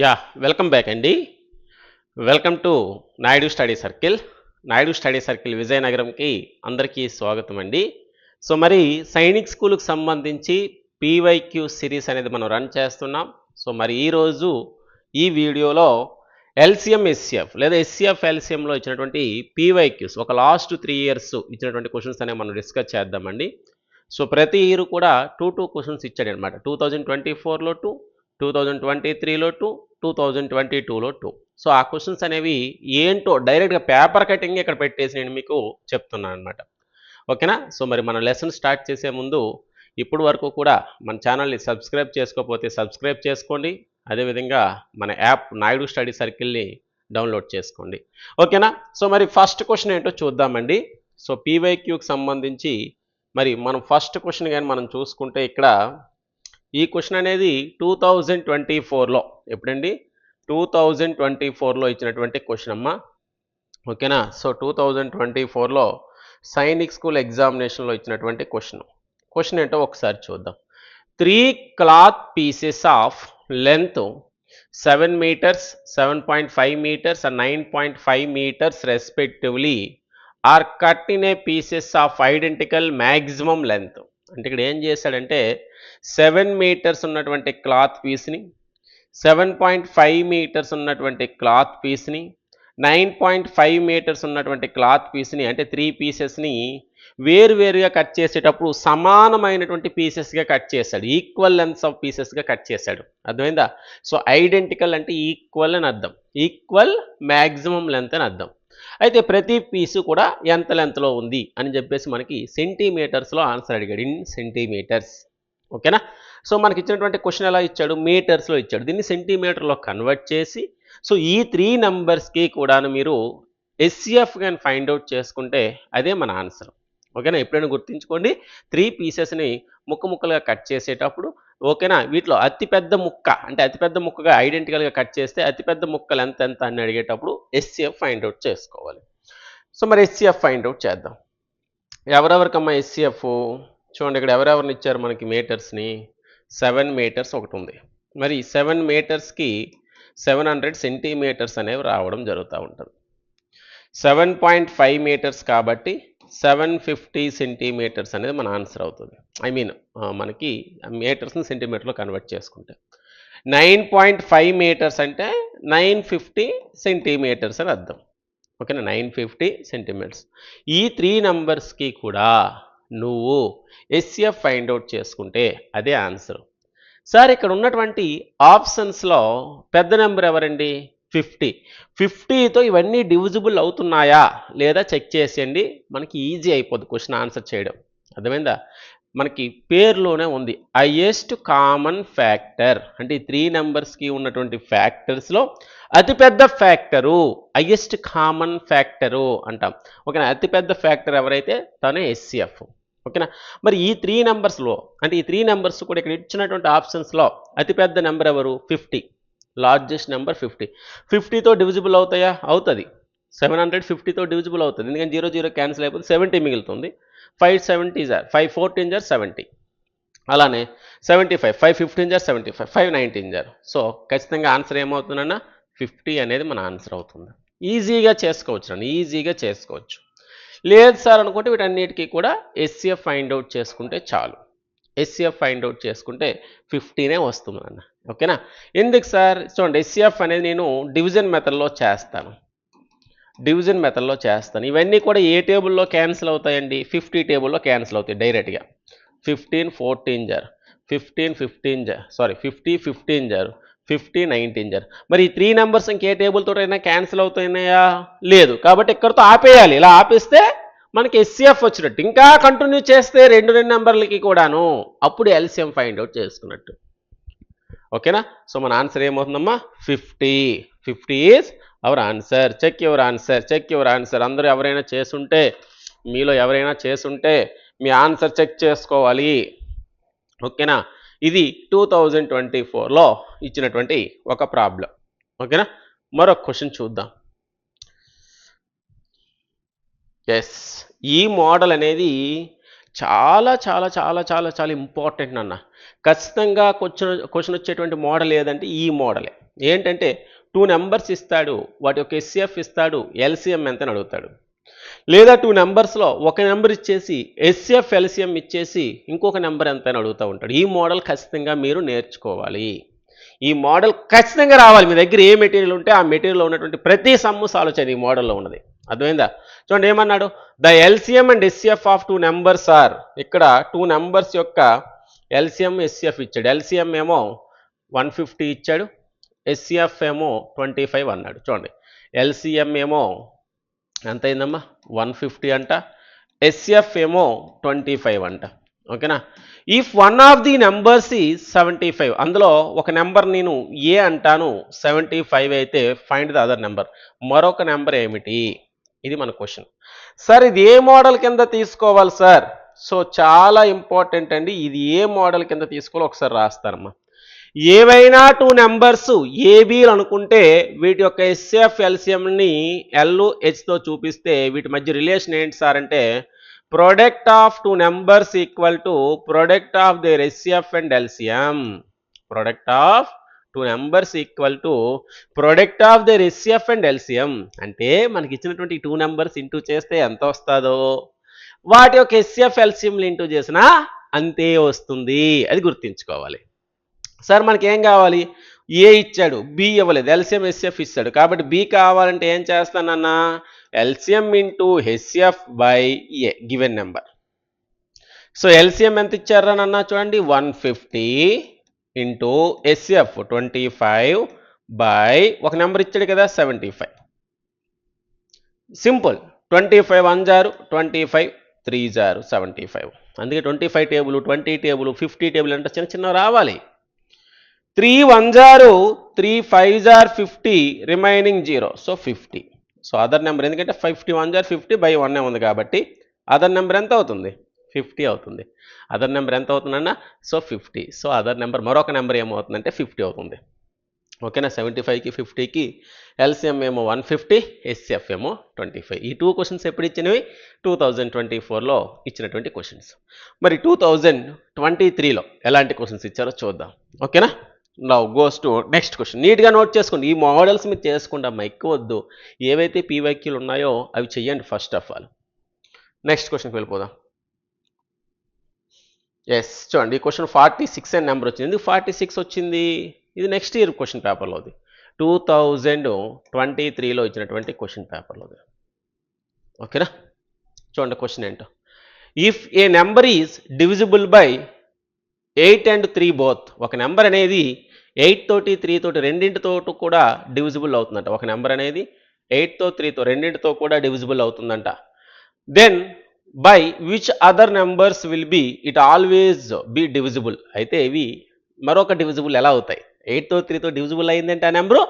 Yeah welcome back అండి. Welcome to Naidu study circle. Naidu study circle విజయనగరంకి అందరికీ స్వాగతం అండి. సో మరి సైనిక్ స్కూల్కి సంబంధించి పీవైక్యూ సిరీస్ అనేది మనం రన్ చేస్తున్నాం. సో మరి ఈరోజు ఈ వీడియోలో ఎల్సిఎం ఎస్సిఎఫ్ లేదా ఎస్సిఎఫ్ ఎల్సిఎంలో ఇచ్చినటువంటి పీవైక్యూస్ ఒక లాస్ట్ త్రీ ఇయర్స్ ఇచ్చినటువంటి క్వశ్చన్స్ అనేవి మనం డిస్కస్ చేద్దామండి. సో ప్రతి ఇయర్ కూడా టూ టూ క్వశ్చన్స్ ఇచ్చాడు అనమాట టూ థౌజండ్ ట్వంటీ ఫోర్లో టూ టూ థౌజండ్ ట్వంటీ త్రీలో టూ టూ థౌజండ్ ట్వంటీ టూలో టూ సో ఆ క్వశ్చన్స్ అనేవి ఏంటో డైరెక్ట్గా పేపర్ కటింగ్ ఇక్కడ పెట్టేసి నేను మీకు చెప్తున్నాను అనమాట ఓకేనా? సో మరి మన లెసన్ స్టార్ట్ చేసే ముందు ఇప్పుడు వరకు కూడా మన ఛానల్ని సబ్స్క్రైబ్ చేసుకోకపోతే సబ్స్క్రైబ్ చేసుకోండి. అదేవిధంగా మన యాప్ నాయుడు స్టడీ సర్కిల్ని డౌన్లోడ్ చేసుకోండి. ఓకేనా? సో మరి ఫస్ట్ క్వశ్చన్ ఏంటో చూద్దామండి. సో పీవైక్యూకి సంబంధించి మరి మనం ఫస్ట్ క్వశ్చన్ కానీ మనం చూసుకుంటే ఇక్కడ ఈ క్వశ్చన్ అనేది టూ థౌజండ్ ట్వంటీ ఫోర్లో. ఎప్పుడండి? టూ థౌజండ్ ట్వంటీ ఫోర్లో ఇచ్చినటువంటి క్వశ్చన్ అమ్మా. ఓకేనా? సో టూ థౌజండ్ ట్వంటీ ఫోర్లో సైనిక్ స్కూల్ ఎగ్జామినేషన్లో ఇచ్చినటువంటి క్వశ్చన్. క్వశ్చన్ ఏంటో ఒకసారి చూద్దాం. Three cloth pieces of length seven metres seven point five metres and nine point five metres respectively are cut in a pieces of identical maximum length. అంటే ఇక్కడ ఏం చేశాడంటే సెవెన్ మీటర్స్ ఉన్నటువంటి క్లాత్ పీస్ని seven point five metres ఉన్నటువంటి cloth పీస్ని nine point five metres ఉన్నటువంటి cloth పీస్ని అంటే త్రీ పీసెస్ని వేరువేరుగా కట్ చేసేటప్పుడు సమానమైనటువంటి పీసెస్గా కట్ చేశాడు. ఈక్వల్ లెన్స్ ఆఫ్ పీసెస్గా కట్ చేశాడు. అర్థమైందా? సో ఐడెంటికల్ అంటే ఈక్వల్ అని అర్థం. ఈక్వల్ మ్యాక్సిమం లెంత్ అని అర్థం. అయితే ప్రతి పీసు కూడా ఎంత లెంత్లో ఉంది అని చెప్పేసి మనకి సెంటీమీటర్స్లో ఆన్సర్ అడిగాడు. In centimetres. ఓకేనా? సో మనకి ఇచ్చినటువంటి క్వశ్చన్ ఎలా ఇచ్చాడు? మీటర్స్లో ఇచ్చాడు. దీన్ని సెంటీమీటర్లో కన్వర్ట్ చేసి సో ఈ త్రీ నెంబర్స్కి కూడాను మీరు ఎస్సిఎఫ్ కానీ ఫైండ్ అవుట్ చేసుకుంటే అదే మన ఆన్సర్. ఓకేనా? ఎప్పుడైనా గుర్తుంచుకోండి. త్రీ పీసెస్ని ముక్క ముక్కలుగా కట్ చేసేటప్పుడు ఓకేనా? వీటిలో అతిపెద్ద ముక్క అంటే అతిపెద్ద ముక్కగా ఐడెంటికల్గా కట్ చేస్తే అతిపెద్ద ముక్కలు ఎంత ఎంత అని అడిగేటప్పుడు ఎస్సీఎఫ్ ఫైండ్ అవుట్ చేసుకోవాలి. సో మరి ఎస్సీఎఫ్ ఫైండ్ అవుట్ చేద్దాం. ఎవరెవరికమ్మా ఎస్సీఎఫ్ చూడండి ఇక్కడ ఎవరెవరిని ఇచ్చారు మనకి మీటర్స్ని? సెవెన్ మీటర్స్ ఒకటి ఉంది. మరి సెవెన్ మీటర్స్కి సెవెన్ హండ్రెడ్ సెంటీమీటర్స్ అనేవి రావడం జరుగుతూ ఉంటుంది. సెవెన్ పాయింట్ ఫైవ్ మీటర్స్ కాబట్టి సెవెన్ ఫిఫ్టీ సెంటీమీటర్స్ అనేది మన ఆన్సర్ అవుతుంది. ఐ మీన్ మనకి మీటర్స్ని సెంటీమీటర్లో కన్వర్ట్ చేసుకుంటే. నైన్ పాయింట్ ఫైవ్ మీటర్స్ అంటే నైన్ ఫిఫ్టీ సెంటీమీటర్స్ అని అర్థం. ఓకేనా? Nine fifty centimetres. ఈ త్రీ నంబర్స్కి కూడా నువ్వు ఎస్సిఎఫ్ ఫైండ్ అవుట్ చేసుకుంటే అదే ఆన్సర్. సార్ ఇక్కడ ఉన్నటువంటి ఆప్షన్స్లో పెద్ద నెంబర్ ఎవరండి? ఫిఫ్టీ. ఫిఫ్టీతో ఇవన్నీ డివిజిబుల్ అవుతున్నాయా లేదా చెక్ చేసేయండి. మనకి ఈజీ అయిపోద్ది క్వశ్చన్ ఆన్సర్ చేయడం. అర్థమైందా? మనకి పేరులోనే ఉంది. హైయెస్ట్ కామన్ ఫ్యాక్టర్ అంటే ఈ త్రీ నెంబర్స్కి ఉన్నటువంటి ఫ్యాక్టర్స్లో అతిపెద్ద ఫ్యాక్టరు హయ్యెస్ట్ కామన్ ఫ్యాక్టరు అంటాం. ఓకేనా? అతిపెద్ద ఫ్యాక్టర్ ఎవరైతే? తనే ఎస్సిఎఫ్ ఓకేనా? మరి ఈ త్రీ నెంబర్స్లో అంటే ఈ త్రీ నెంబర్స్ కూడా ఇక్కడ ఇచ్చినటువంటి ఆప్షన్స్లో అతిపెద్ద నెంబర్ ఎవరు? Fifty largest number fifty. ఫిఫ్టీతో divisible అవుతాయా? అవుతుంది. సెవెన్ హండ్రెడ్ ఫిఫ్టీతో డివిజిబుల్ అవుతుంది. ఎందుకంటే జీరో జీరో క్యాన్సిల్ అయిపోతే సెవెంటీ మిగులుతుంది. Five seventy jar five fourteen jar seventy అలానే seventy five five fifteen jar seventy five five nineteen jar so ఖచ్చితంగా ఆన్సర్ ఏమవుతుందన్నా? ఫిఫ్టీ అనేది మన ఆన్సర్ అవుతుంది. ఈజీగా చేసుకోవచ్చు అండి ఈజీగా చేసుకోవచ్చు. లేదు సార్ అనుకుంటే వీటన్నిటికీ కూడా ఎస్సీఎఫ్ ఫైండ్ అవుట్ చేసుకుంటే చాలు. ఎస్సీఎఫ్ ఫైండ్ అవుట్ చేసుకుంటే ఫిఫ్టీనే వస్తుంది అన్న. ఓకేనా? ఎందుకు సార్? చూడండి ఎస్సీఎఫ్ అనేది నేను డివిజన్ మెథడ్లో చేస్తాను. డివిజన్ మెథడ్లో చేస్తాను. ఇవన్నీ కూడా ఏ టేబుల్లో క్యాన్సిల్ అవుతాయండి? ఫిఫ్టీ టేబుల్లో క్యాన్సిల్ అవుతాయి డైరెక్ట్గా. Fifteen fourteen jar. Fifteen fifteen jar. Sorry fifty fifteen జర్. Fifty nineteen jar. మరి ఈ త్రీ నెంబర్స్ ఇంకే టేబుల్ అయినా క్యాన్సిల్ అవుతున్నాయా లేదు. కాబట్టి ఇక్కడతో ఆపేయాలి. ఇలా ఆపేస్తే మనకి ఎస్సీఎఫ్ వచ్చినట్టు. ఇంకా కంటిన్యూ చేస్తే రెండు రెండు నెంబర్లకి కూడాను. అప్పుడు ఎల్సిఎం ఫైండ్ అవుట్ చేసుకున్నట్టు. ఓకేనా? సో మన answer ఏమవుతుందమ్మా? Fifty fifty is our answer check your answer check your answer అందరూ ఎవరైనా చేసుంటే మీలో ఎవరైనా చేసుంటే మీ ఆన్సర్ చెక్ చేసుకోవాలి. ఓకేనా? ఇది టూ థౌజండ్ ట్వంటీ ఫోర్లో ఇచ్చినటువంటి ఒక ప్రాబ్లం ఓకేనా? మరొక క్వశ్చన్ చూద్దాం. ఎస్ ఈ మోడల్ అనేది చాలా చాలా చాలా చాలా చాలా ఇంపార్టెంట్ అన్న ఖచ్చితంగా క్వశ్చన్ క్వశ్చన్ వచ్చేటువంటి మోడల్ ఏదంటే ఈ మోడలే. ఏంటంటే టూ నెంబర్స్ ఇస్తాడు వాటి యొక్క ఎస్సీఎఫ్ ఇస్తాడు ఎల్సిఎం ఎంత అని అడుగుతాడు. లేదా టూ నెంబర్స్లో ఒక నెంబర్ ఇచ్చేసి ఎస్సీఎఫ్ ఎల్సిఎం ఇచ్చేసి ఇంకొక నెంబర్ ఎంత అని అడుగుతూ ఉంటాడు. ఈ మోడల్ ఖచ్చితంగా మీరు నేర్చుకోవాలి. ఈ మోడల్ ఖచ్చితంగా రావాలి. మీ దగ్గర ఏ మెటీరియల్ ఉంటే ఆ మెటీరియల్లో ఉన్నటువంటి ప్రతి సమ్ము ఆలోచన ఈ మోడల్లో ఉన్నది. అర్థమైందా? చూడండి ఏమన్నాడు? The LCM and SCF of two numbers are ఇక్కడ టూ నెంబర్స్ యొక్క ఎల్సిఎం ఎస్సీఎఫ్ ఇచ్చాడు. ఎల్సిఎం ఏమో వన్ ఫిఫ్టీ ఇచ్చాడు. ఎస్సీఎఫ్ ఏమో ట్వంటీ ఫైవ్ అన్నాడు. చూడండి. ఎల్సిఎం ఏమో ఎంత అయిందమ్మా వన్ ఫిఫ్టీ అంట ఎస్ఎఫ్ ఏమో ట్వంటీ ఫైవ్ అంట. ఓకేనా? If one of the numbers ఈ సెవెంటీ ఫైవ్ అందులో ఒక నెంబర్ నేను ఏ అంటాను సెవెంటీ ఫైవ్ అయితే ఫైండ్ ద అదర్ నెంబర్ మరొక నెంబర్ ఏమిటి? ఇది మన క్వశ్చన్. సార్ ఇది ఏ మోడల్ కింద తీసుకోవాలి సార్? సో చాలా ఇంపార్టెంట్ అండి. ఇది ఏ మోడల్ కింద తీసుకోవాలో ఒకసారి రాస్తారమ్మా. ఏవైనా టూ నెంబర్స్ ఏబీలు అనుకుంటే వీటి యొక్క ఎస్ఎఫ్ ఎల్సిఎంని ఎల్ హెచ్తో చూపిస్తే వీటి మధ్య రిలేషన్ ఏంటి సార్ అంటే product of two numbers equal to product of their HCF and LCM product of two numbers equal to product of the HCF and LCM అంటే మనకి ఇచ్చినటువంటి టూ నెంబర్స్ ఇంటూ చేస్తే ఎంత వస్తుందో వాటి యొక్క ఎస్ఎఫ్ ఎల్సిఎంలు ఇంటూ చేసినా అంతే వస్తుంది. అది గుర్తుంచుకోవాలి. సార్ మనకి ఏం కావాలి? ఏ ఇచ్చాడు? బి ఇవ్వలేదు. ఎల్సిఎం ఎస్ఎఫ్ ఇస్తాడు. కాబట్టి బి కావాలంటే ఏం చేస్తానన్నా LCM into HCF by A given number so LCM ఎంత ఇచ్చారనన్నా చూడండి? One fifty into HCF twenty five by ఒక నెంబర్ ఇచ్చాడు కదా seventy five simple twenty five one జారు ట్వంటీ ఫైవ్ త్రీ జారు సెవెంటీ ఫైవ్ అందుకే twenty five table twenty table fifty table అంటే చిన్న చిన్న రావాలి. త్రీ వన్ జారు three five jar fifty remaining zero so fifty so other number ఎందుకంటే fifty one jar fifty by one ఉంది కాబట్టి other number ఎంత అవుతుంది? ఫిఫ్టీ అవుతుంది. అదర్ నెంబర్ ఎంత అవుతుందన్న? So fifty so other number మరొక నెంబర్ ఏమవుతుందంటే ఫిఫ్టీ అవుతుంది. ఓకేనా సెవెంటీ ఫైవ్కి ఫిఫ్టీకి ఎల్సిఎం ఏమో వన్ ఫిఫ్టీ ఎస్సిఎఫ్ ఏమో ట్వంటీ ఫైవ్ ఈ టూ క్వశ్చన్స్ ఎప్పుడు ఇచ్చినవి? టూ థౌజండ్ ట్వంటీ ఫోర్లో ఇచ్చినటువంటి క్వశ్చన్స్ మరి టూ థౌజండ్ ట్వంటీ త్రీలో ఎలాంటి క్వశ్చన్స్ ఇచ్చారో చూద్దాం. ఓకేనా now goes to next question నీట్గా నోట్ చేసుకోండి. ఈ మోడల్స్ మీరు చేసుకుంటే అమ్మా ఎక్కువ వద్దు. ఏవైతే పీవైక్యూలు ఉన్నాయో అవి చెయ్యండి ఫస్ట్ ఆఫ్ ఆల్ నెక్స్ట్ క్వశ్చన్కి వెళ్ళిపోదాం. ఎస్ చూడండి ఈ question forty six and number వచ్చింది. ఎందుకు ఫార్టీ సిక్స్ వచ్చింది? ఇది నెక్స్ట్ ఇయర్ క్వశ్చన్ పేపర్లోది టూ థౌజండ్ ట్వంటీ త్రీలో ఇచ్చినటువంటి క్వశ్చన్ పేపర్లోది ఓకేనా చూడండి క్వశ్చన్ ఏంటో. If a number is divisible by eight and three both ఒక నెంబర్ అనేది ఎయిట్ తోటి త్రీ తోటి రెండింటితో కూడా డివిజిబుల్ అవుతుందంట. ఒక నెంబర్ అనేది ఎయిట్తో త్రీతో రెండింటితో కూడా డివిజిబుల్ అవుతుందంట. Then by which other numbers will be it always be divisible అయితే ఇవి మరొక డివిజిబుల్ ఎలా అవుతాయి? ఎయిట్తో త్రీతో డివిజిబుల్ అయిందంటే ఆ నెంబరు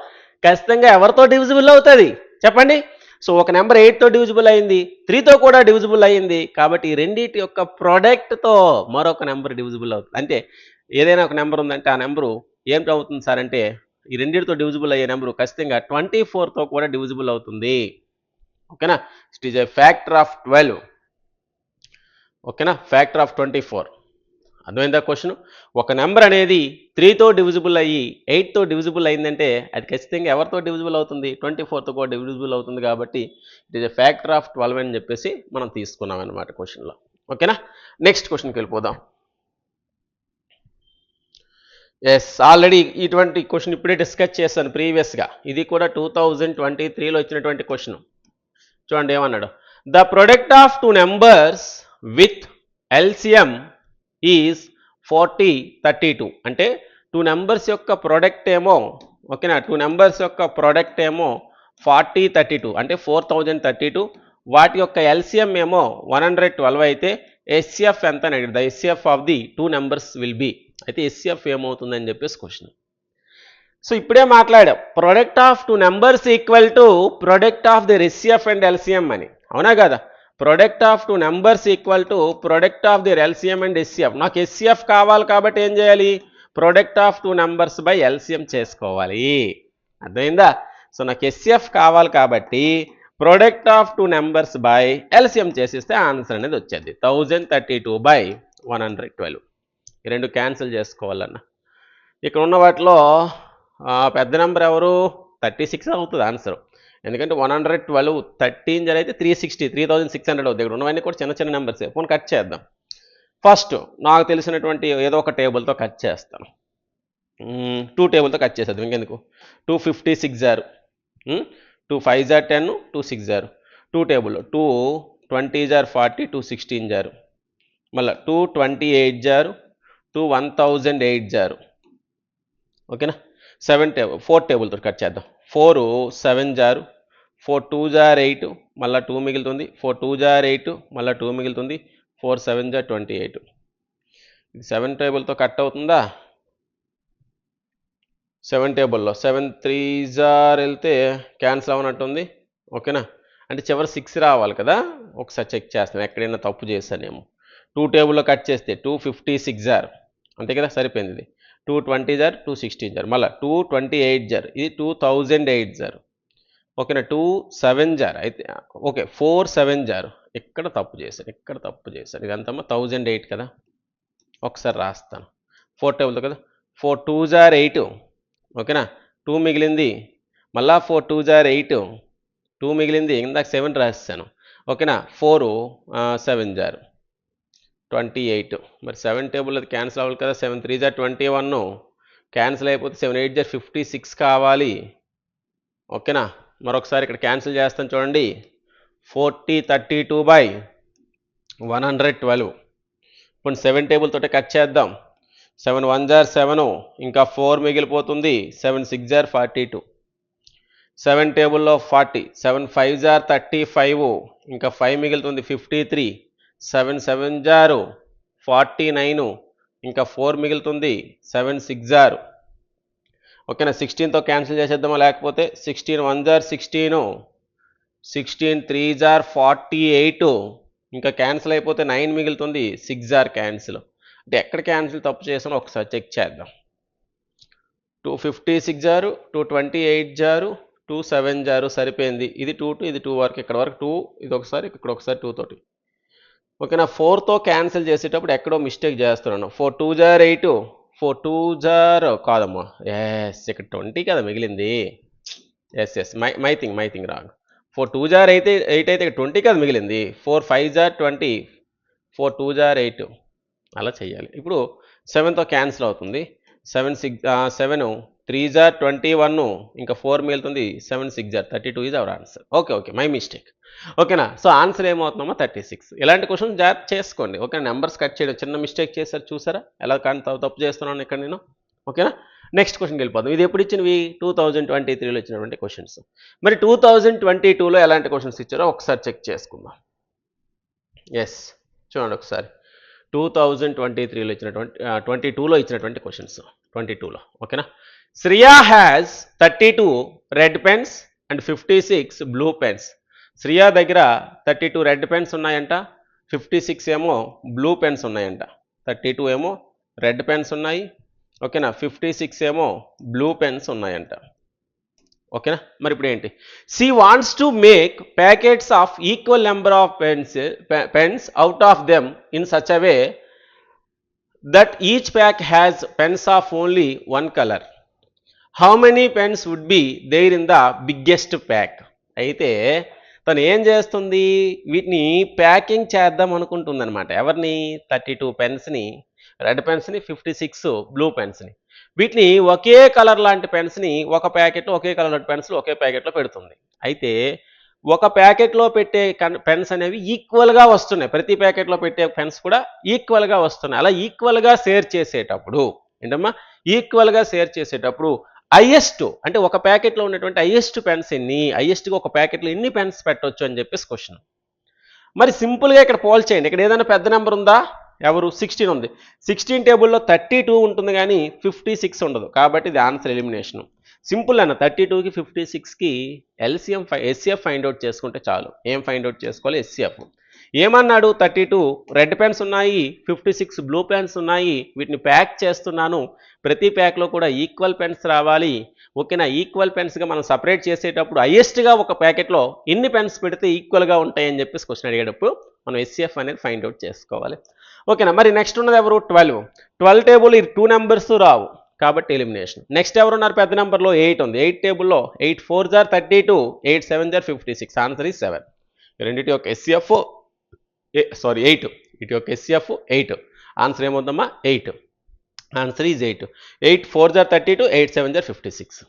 ఖచ్చితంగా ఎవరితో డివిజిబుల్ అవుతుంది? చెప్పండి. సో ఒక నెంబర్ ఎయిట్తో డివిజిబుల్ అయింది త్రీతో కూడా డివిజిబుల్ అయింది కాబట్టి ఈ రెండింటి యొక్క ప్రోడక్ట్తో మరొక నెంబర్ డివిజిబుల్ అవుతుంది. అంటే ఏదైనా ఒక నెంబర్ ఉందంటే ఆ నెంబరు ఏమిటి అవుతుంది సార్ అంటే ఈ రెండింటితో డివిజిబుల్ అయ్యే నెంబరు ఖచ్చితంగా ట్వంటీ ఫోర్తో కూడా డివిజిబుల్ అవుతుంది. ఓకేనా? It is a factor of twelve ఓకేనా? ఫ్యాక్టర్ ఆఫ్ ట్వంటీ ఫోర్ అర్థమైందా క్వశ్చన్ ఒక నెంబర్ అనేది త్రీతో డివిజిబుల్ అయ్యి ఎయిట్తో డివిజిబుల్ అయిందంటే అది ఖచ్చితంగా ఎవరితో డివిజిబుల్ అవుతుంది? ట్వంటీ ఫోర్తో కూడా డివిజిబుల్ అవుతుంది కాబట్టి it is a factor of twelve అని చెప్పేసి మనం తీసుకున్నాం అనమాట క్వశ్చన్లో ఓకేనా? నెక్స్ట్ క్వశ్చన్కి వెళ్ళిపోదాం. ఎస్ ఆల్రెడీ ఇటువంటి క్వశ్చన్ ఇప్పుడే డిస్కస్ చేశాను ప్రీవియస్గా ఇది కూడా టూ థౌజండ్ ట్వంటీ త్రీలో వచ్చినటువంటి క్వశ్చన్ చూడండి ఏమన్నాడు? The product of two numbers with LCM is forty thirty two. అంటే టూ నెంబర్స్ యొక్క ప్రోడక్ట్ ఏమో ఓకేనా? టూ నెంబర్స్ యొక్క ప్రోడక్ట్ ఏమో ఫార్టీ థర్టీ టూ అంటే ఫోర్ థౌజండ్ థర్టీ టూ. వాటి యొక్క ఎల్సిఎం ఏమో వన్ హండ్రెడ్ ట్వెల్వ్ అయితే ఎస్సిఎఫ్ ఎంత అని the HCF of the two numbers will be. అయితే ఎస్సిఎఫ్ ఏమవుతుందని చెప్పేసి క్వశ్చన్. సో ఇప్పుడే మాట్లాడాం. Product of two numbers equal to product of the SCF and LCM అని. అవునా కదా? Product of two numbers equal to product of the LCM and SCF నాకు SCF కావాలి కాబట్టి ఏం చేయాలి? Product of two numbers by LCM చేసుకోవాలి. అర్థమైందా? సో నాకు ఎస్సిఎఫ్ కావాలి కాబట్టి product of two numbers by LCM చేసిస్తే answer అనేది వచ్చేది. Thousand thirty two by one hundred twelve ఈ రెండు క్యాన్సిల్ చేసుకోవాలన్న. ఇక్కడ ఉన్న వాటిలో పెద్ద నెంబర్ ఎవరు? థర్టీ సిక్స్ అవుతుంది ఆన్సర్ ఎందుకంటే వన్ హండ్రెడ్ ట్వెల్వ్ థర్టీన్ జర అయితే three sixty three thousand six hundred అవుతుంది ఇక్కడ ఉన్నవన్నీ కూడా చిన్న చిన్న నెంబర్స్ ఫోన్ కట్ చేద్దాం. ఫస్ట్ నాకు తెలిసినటువంటి ఏదో ఒక టేబుల్తో కట్ చేస్తాను. టూ టేబుల్తో కట్ చేసేద్దాం. ఇంకెందుకు? టూ ఫిఫ్టీ సిక్స్ జారు two five jar ten two six జారు two table two twenty jar forty two sixteen జారు మళ్ళీ టూ ట్వంటీ ఎయిట్ జారు టూ వన్ థౌజండ్ ఎయిట్ జారు ఓకేనా సెవెన్ టేబుల్ ఫోర్ టేబుల్తో కట్ చేద్దాం. Four seven జారు four two jar eight మళ్ళీ two మిగులుతుంది. Four two jar eight మళ్ళీ two మిగులుతుంది. Four seven jar twenty eight. ఇది seven టేబుల్తో కట్ అవుతుందా? సెవెన్ టేబుల్లో. సెవెన్ త్రీ జార్ వెళ్తే క్యాన్సిల్ అవ్వనట్టుంది ఓకేనా? అంటే చివరి సిక్స్ రావాలి కదా? ఒకసారి చెక్ చేస్తాను ఎక్కడైనా తప్పు చేశానేమో. టూ టేబుల్లో కట్ చేస్తే టూ ఫిఫ్టీ సిక్స్ జార్. అంతే కదా? సరిపోయింది ఇది. Two twenty jar two sixteen jar. మళ్ళీ టూ ట్వంటీ ఎయిట్ జార్. ఇది టూ థౌజండ్ ఎయిట్ జార్. ఓకేనా? టూ సెవెన్ జార్. అయితే ఓకే ఫోర్ సెవెన్ జార్. ఇక్కడ తప్పు చేశారు? ఇక్కడ తప్పు చేశారు? ఇదంతమ్మా థౌజండ్ ఎయిట్ కదా? ఒకసారి రాస్తాను. ఫోర్ టేబుల్తో కదా? Four two jar eight. ఓకేనా? టూ మిగిలింది. మళ్ళా four two jar eight. Two మిగిలింది. ఇందాక సెవెన్ రాస్తాను ఓకేనా? Four seven jar. Twenty eight. మరి సెవెన్ టేబుల్ అది క్యాన్సిల్ అవ్వాలి కదా? Seven three jar twenty one cancel అయిపోతే seven eight jar fifty six కావాలి. ఓకేనా? మరొకసారి ఇక్కడ క్యాన్సిల్ చేస్తాను చూడండి. Forty thirty two by one hundred twelve. ఇప్పుడు సెవెన్ టేబుల్ తోటి కట్ చేద్దాం. సెవెన్ వన్ జార్ సెవెన్ ఇంకా ఫోర్ మిగిలిపోతుంది. Seven six jar forty two. Seven టేబుల్లో forty seven five jar thirty five ఇంకా ఫైవ్ మిగులుతుంది ఫిఫ్టీ త్రీ. సెవెన్ సెవెన్ జారు forty nine ఇంకా four మిగులుతుంది సెవెన్ సిక్స్ జారు. ఓకేనా సిక్స్టీన్తో క్యాన్సిల్ చేసేద్దామా? లేకపోతే sixteen one jar sixteen sixteen three jar forty eight ఇంకా క్యాన్సిల్ అయిపోతే నైన్ మిగులుతుంది సిక్స్ జార్ క్యాన్సిల్ అంటే ఎక్కడ క్యాన్సిల్ తప్పు చేసానో ఒకసారి చెక్ చేద్దాం. టూ ఫిఫ్టీ సిక్స్ జారు టూ ట్వంటీ ఎయిట్ జారు టూ సెవెన్ జారు సరిపోయింది. ఇది టూ టూ ఇది టూ వరకు ఇక్కడ వరకు టూ ఇది ఒకసారి ఇక్కడ ఒకసారి టూ తోటి. ఓకేనా ఫోర్తో క్యాన్సిల్ చేసేటప్పుడు ఎక్కడో మిస్టేక్ చేస్తున్నాను. Four two jar eight four two jar కాదమ్మా. ఎస్ ఇక్కడ ట్వంటీ కదా మిగిలింది. Yes yes my my thing my thing wrong four two jar అయితే ఎయిట్ అయితే ఇక్కడ ట్వంటీ కదా మిగిలింది. Four five jar twenty. Four two jar eight అలా చేయాలి ఇప్పుడు సెవెన్తో క్యాన్సిల్ అవుతుంది. Seven six seven three jar twenty one ఇంకా ఫోర్ మిగులుతుంది seven six jar thirty two is our answer okay okay my mistake ఓకేనా సో ఆన్సర్ ఏమవుతుందమ్మా? Thirty six ఇలాంటి క్వశ్చన్ జాగ్రత్త చేసుకోండి. ఓకే నెంబర్స్ కట్ చేయడం చిన్న మిస్టేక్ చేశారు చూసారా? ఎలా కానీ తప్పు తప్పు చేస్తున్నాను ఇక్కడ నేను. ఓకేనా నెక్స్ట్ క్వశ్చన్కి వెళ్ళిపోదాం. ఇది ఎప్పుడు ఇచ్చినవి? టూ థౌజండ్ ట్వంటీ త్రీలో ఇచ్చినటువంటి క్వశ్చన్స్ మరి టూ థౌజండ్ ట్వంటీ టూలో ఎలాంటి క్వశ్చన్స్ ఇచ్చారో ఒకసారి చెక్ చేసుకుందాం. ఎస్ చూడండి ఒకసారి. టూ థౌజండ్ ట్వంటీ త్రీలో ఇచ్చినటువంటి ట్వంటీ టూలో ఇచ్చినటువంటి క్వశ్చన్స్ ట్వంటీ టూలో ఓకేనా Shriya has thirty two red pens and fifty six blue pens Shriya దగ్గర థర్టీ టూ రెడ్ పెన్స్ ఉన్నాయంట ఫిఫ్టీ సిక్స్ ఏమో బ్లూ పెన్స్ ఉన్నాయంట. థర్టీ టూ ఏమో రెడ్ పెన్స్ ఉన్నాయి ఓకేనా? ఫిఫ్టీ సిక్స్ ఏమో బ్లూ పెన్స్ ఉన్నాయంట. ఓకేనా? మరి ఇప్పుడు ఏంటి? She wants to make packets of equal number of pens pens out of them in such a way that each pack has pens of only one colour how many pens would be there in the biggest pack అయితే తను ఏం చేస్తుంది? వీటిని packing చేద్దాం అనుకుంటుంది అనమాట ఎవరిని thirty two పెన్స్ని రెడ్ పెన్స్ని ఫిఫ్టీ సిక్స్ బ్లూ పెన్స్ని వీటిని ఒకే కలర్ లాంటి పెన్స్ని ఒక ప్యాకెట్ ఒకే కలర్ పెన్స్లు ఒకే ప్యాకెట్లో పెడుతుంది. అయితే ఒక ప్యాకెట్లో పెట్టే కన్ పెన్స్ అనేవి ఈక్వల్గా వస్తున్నాయి. ప్రతి ప్యాకెట్లో పెట్టే పెన్స్ కూడా ఈక్వల్గా వస్తున్నాయి. అలా ఈక్వల్గా షేర్ చేసేటప్పుడు ఏంటమ్మా? ఈక్వల్గా షేర్ చేసేటప్పుడు హైయెస్ట్ అంటే ఒక ప్యాకెట్లో ఉన్నటువంటి హైయెస్ట్ పెన్స్ ఎన్ని? హైయెస్ట్గా ఒక ప్యాకెట్లో ఎన్ని పెన్స్ పెట్టొచ్చు అని చెప్పేసి క్వశ్చన్ మరి సింపుల్గా ఇక్కడ పోల్ చేయండి. ఇక్కడ ఏదైనా పెద్ద నెంబర్ ఉందా? ఎవరు? సిక్స్టీన్ ఉంది. సిక్స్టీన్ టేబుల్లో థర్టీ టూ ఉంటుంది కానీ ఫిఫ్టీ సిక్స్ ఉండదు. కాబట్టి ఇది ఆన్సర్ ఎలిమినేషన్ సింపుల్ అన్న థర్టీ టూకి ఫిఫ్టీ సిక్స్కి ఎల్సిఎం ఫై ఎస్సీఎఫ్ ఫైండ్ అవుట్ చేసుకుంటే చాలు. ఏం ఫైండ్ అవుట్ చేసుకోవాలి? ఎస్సీఎఫ్ ఏమన్నాడు? Thirty two. రెడ్ పెన్స్ ఉన్నాయి ఫిఫ్టీ సిక్స్ బ్లూ పెన్స్ ఉన్నాయి వీటిని ప్యాక్ చేస్తున్నాను. ప్రతి ప్యాక్లో కూడా ఈక్వల్ పెన్స్ రావాలి. ఓకేనా ఈక్వల్ పెన్స్గా మనం సపరేట్ చేసేటప్పుడు హయ్యెస్ట్గా ఒక ప్యాకెట్లో ఎన్ని పెన్స్ పెడితే ఈక్వల్గా ఉంటాయని చెప్పేసి క్వశ్చన్ అడిగేటప్పుడు మనం ఎస్సీఎఫ్ అనేది ఫైండ్ అవుట్ చేసుకోవాలి. ఓకేనా మరి నెక్స్ట్ ఉన్నది ఎవరు? ట్వెల్వ్. ట్వెల్వ్ టేబుల్ ఈ టూ నెంబర్స్ రావు కాబట్టి ఎలిమినేషన్. నెక్స్ట్ ఎవరున్నారు పెద్ద నెంబర్లో ఎయిట్ ఉంది. ఎయిట్ టేబుల్లో eight four jar thirty two eight seven jar fifty six. Answer ఈ సెవెన్. రెండింటి యొక్క ఎస్సీఎఫ్ సారీ ఎయిట్ ఇటు యొక్క HCF eight answer ఏమవుతుందమ్మా? Eight answer is eight eight four jar thirty two eight seven jar fifty six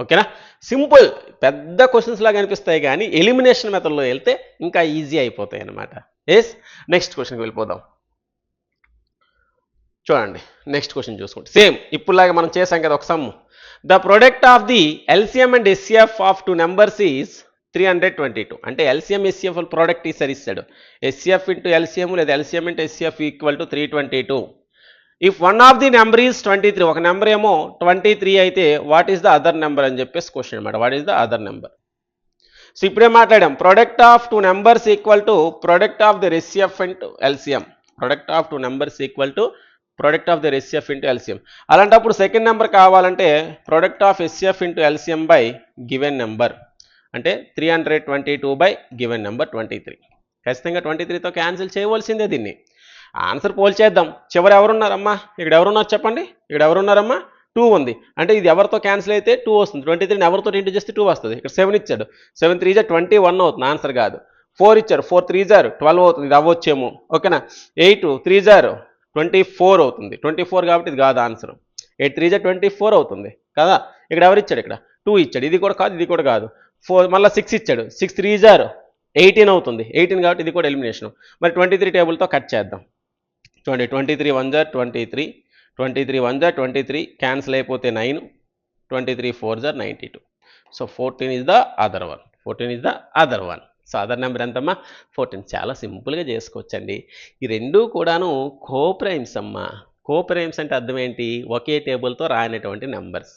ఓకేనా simple పెద్ద questions లాగా అనిపిస్తాయి కానీ ఎలిమినేషన్ మెథడ్లో వెళ్తే ఇంకా ఈజీ అయిపోతాయి అన్నమాట. ఎస్ నెక్స్ట్ క్వశ్చన్కి వెళ్ళిపోదాం. చూడండి. నెక్స్ట్ క్వశ్చన్ చూసుకుంటే సేమ్ ఇప్పుడులాగా మనం చేసాం కదా ఒక sum the product of the LCM and HCF of two numbers is three hundred twenty two అంటే ఎల్సిఎం ఎస్సిఎఫ్ ప్రోడక్ట్ ఈసారి ఇస్తాడు. ఎస్సిఎఫ్ ఇంటూ ఎల్సిఎం లేదా LCM into HCF equal to three twenty two if one of the number is twenty three ఒక number ఏమో twenty three అయితే what is the other number అని చెప్పేసి question అనమాట what is the other number so ఇప్పుడే మాట్లాడాం. Product of two numbers equal to product of the HCF into LCM product of two numbers equal to product of the HCF into LCM అలాంటప్పుడు second number కావాలంటే product of HCF into LCM by given number అంటే three hundred twenty two by given number twenty three ఖచ్చితంగా twenty త్రీతో cancel చేయవలసిందే దీన్ని. Answer పోల్చేద్దాం చివరి ఎవరున్నారమ్మా? ఇక్కడ ఎవరున్నారు చెప్పండి? ఇక్కడ ఎవరున్నారమ్మా? టూ ఉంది. అంటే ఇది ఎవరితో క్యాన్సిల్ అయితే టూ వస్తుంది. ట్వంటీ త్రీని ఎవరితో ఇంటూ చేస్తే టూ వస్తుంది. ఇక్కడ సెవెన్ ఇచ్చాడు. సెవెన్ త్రీ జా ట్వంటీ వన్ అవుతుంది. ఆన్సర్ కాదు. ఫోర్ ఇచ్చారు ఫోర్ త్రీ జారు ట్వెల్వ్ అవుతుంది. ఇది అవ్వచ్చేమో. ఓకేనా? ఎయిట్ త్రీ జారు ట్వంటీ ఫోర్ అవుతుంది. ట్వంటీ ఫోర్ కాబట్టి ఇది కాదు ఆన్సర్ ఎయిట్ త్రీ జా ట్వంటీ ఫోర్ అవుతుంది. కదా? ఇక్కడ ఎవరు ఇచ్చాడు ఇక్కడ? టూ ఇచ్చాడు. ఇది కూడా కాదు ఇది కూడా కాదు. ఫోర్ మళ్ళీ సిక్స్ ఇచ్చాడు. సిక్స్ త్రీ జార్ ఎయిటీన్ అవుతుంది. ఎయిటీన్ కాబట్టి ఇది కూడా ఎలిమినేషన్ మరి ట్వంటీ త్రీ టేబుల్తో కట్ చేద్దాం. చూడండి twenty three one jar twenty three twenty three one jar twenty three cancel అయిపోతే nine twenty three four jar ninety two so fourteen is the other one fourteen is the other one so other number ఎంతమ్మా? Fourteen చాలా సింపుల్గా చేసుకోవచ్చండి. ఈ రెండూ కూడాను coprimes అమ్మా. Coprimes అంటే అర్థం ఏంటి? ఒకే టేబుల్తో రానటువంటి నెంబర్స్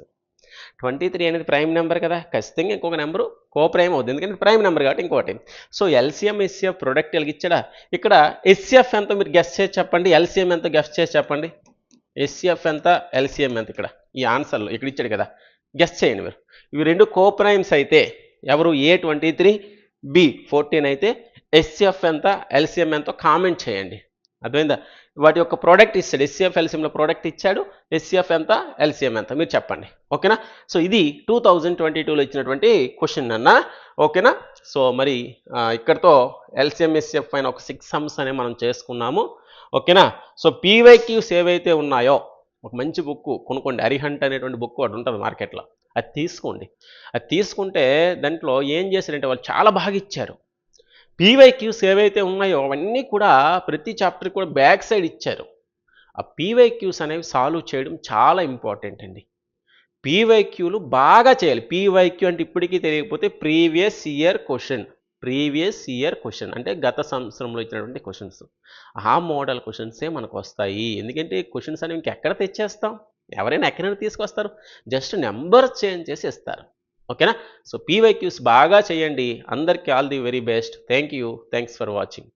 ట్వంటీ త్రీ అనేది ప్రైమ్ నెంబర్ కదా. ఖచ్చితంగా ఇంకొక నెంబరు కో ప్రైమ్ అవుతుంది ఎందుకంటే ప్రైమ్ నెంబర్ కాబట్టి ఇంకోటి. సో ఎల్సిఎం ఎస్సిఎఫ్ ప్రొడక్ట్ ఎలిగిచ్చాడా ఇక్కడ ఎస్సిఎఫ్ ఎంత మీరు గెస్ట్ చేసి చెప్పండి. ఎల్సిఎం ఎంత గెస్ట్ చేసి చెప్పండి. ఎస్సిఎఫ్ ఎంత ఎల్సిఎం ఎంత ఇక్కడ? ఈ ఆన్సర్లో ఇక్కడ ఇచ్చాడు కదా. గెస్ట్ చేయండి మీరు. ఇవి రెండు కో ప్రైమ్స్ అయితే ఎవరు? A twenty three B fourteen అయితే ఎస్సిఎఫ్ ఎంత ఎల్సిఎం ఎంతో కామెంట్ చేయండి. అర్థమైందా? వాటి యొక్క ప్రోడక్ట్ ఇస్తాడు. ఎస్సీఎఫ్ ఎల్సీఎంలో ప్రోడక్ట్ ఇచ్చాడు. ఎస్సీఎఫ్ ఎంత? ఎల్సిఎం ఎంత? మీరు చెప్పండి. ఓకేనా? సో ఇది టూ థౌజండ్ ట్వంటీ టూలో ఇచ్చినటువంటి క్వశ్చన్ అన్న. ఓకేనా? సో మరి ఇక్కడతో ఎల్సిఎం ఎస్సీఎఫ్ పైన ఒక సిక్స్ సమ్స్ అనేవి మనం చేసుకున్నాము. ఓకేనా? సో పీవైక్యూస్ ఏవైతే ఉన్నాయో ఒక మంచి బుక్ కొనుక్కోండి. అరిహంట్ అనేటువంటి బుక్ ఒకటి ఉంటుంది మార్కెట్లో అది తీసుకోండి. అది తీసుకుంటే దాంట్లో ఏం చేశారంటే వాళ్ళు చాలా బాగా ఇచ్చారు. పీవైక్యూస్ ఏవైతే ఉన్నాయో అవన్నీ కూడా ప్రతి చాప్టర్ కూడా బ్యాక్ సైడ్ ఇచ్చారు. ఆ పీవైక్యూస్ అనేవి సాల్వ్ చేయడం చాలా ఇంపార్టెంట్ అండి. పీవైక్యూలు బాగా చేయాలి. పీవైక్యూ అంటే ఇప్పటికీ తెలియకపోతే previous year question previous year question అంటే గత సంవత్సరంలో ఇచ్చినటువంటి క్వశ్చన్స్ ఆ మోడల్ క్వశ్చన్సే మనకు వస్తాయి. ఎందుకంటే క్వశ్చన్స్ అనేవి ఇంకెక్కడ తెచ్చేస్తాం? ఎవరైనా ఎక్కడైనా తీసుకొస్తారు. జస్ట్ నెంబర్ చేంజ్ చేసి ఇస్తారు. ఓకేనా? సో పీవైక్యూస్ బాగా చేయండి. అందరికీ all the very best. Thank you thanks for watching.